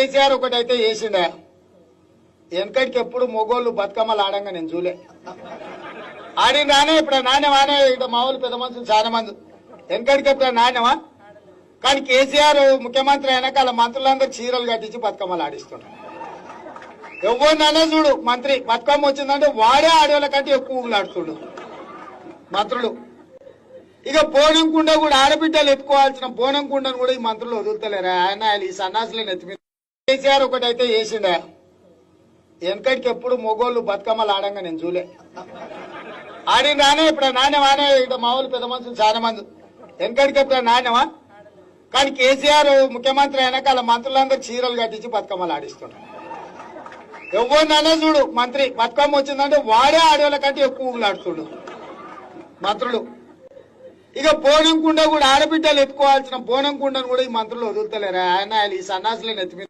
కేసీఆర్ ఒకటైతే చేసిండే. వెనకటికి ఎప్పుడు మొగోళ్ళు బతుకమ్మలు ఆడంగా నేను చూలే. ఆడిన నానే ఇప్పుడు నాణ్యం ఆనే ఇక్కడ మామూలు పెద్ద మనుషులు చాలా మంది. వెనకటికి ఎప్పుడు నాణ్యమా కానీ కేసీఆర్ ముఖ్యమంత్రి అయినాక వాళ్ళ మంత్రులందరూ చీరలు కట్టించి బతుకమ్మలు ఆడిస్తుంటారు ఎవరినైనా చూడు మంత్రి. బతుకమ్మ వచ్చిందంటే వాడే ఆడవాళ్ళ కంటే ఎక్కువ ఊగులాడుతుడు మంత్రులు. ఇక బోనం కుండ కూడా ఆడబిడ్డలు ఎత్తుకోవాల్సిన బోనం కుండను కూడా ఈ మంత్రులు వదులుతలేరా? ఆయన ఆయన ఈ సన్నాసులను ఎత్తి కేసీఆర్ ఒకటైతే చేసిండే? వెనకటికి ఎప్పుడు మొగోళ్ళు బతుకమ్మలు ఆడంగా నేను చూలే. ఆడిన నానే ఇప్పుడు నాణ్యమానే ఇక్కడ మామూలు పెద్ద మనుషులు చాలా మంది. వెనకటికి ఎప్పుడు నాణ్యమా? కానీ కేసీఆర్ ముఖ్యమంత్రి అయినాక వాళ్ళ మంత్రులందరూ చీరలు కట్టించి బతుకమ్మలు ఆడిస్తుంటారు ఎవరినైనా చూడు మంత్రి. బతుకమ్మ వచ్చిందంటే వాడే ఆడవాళ్ళ కంటే ఎక్కువ ఊగులాడుతుడు మంత్రులు. ఇక బోనం కుండ కూడా ఆడబిడ్డలు ఎత్తుకోవాల్సిన బోనం కుండను కూడా ఈ మంత్రులు వదులుతలేరా? ఆయన ఆయన ఈ సన్నాసులను ఎత్తి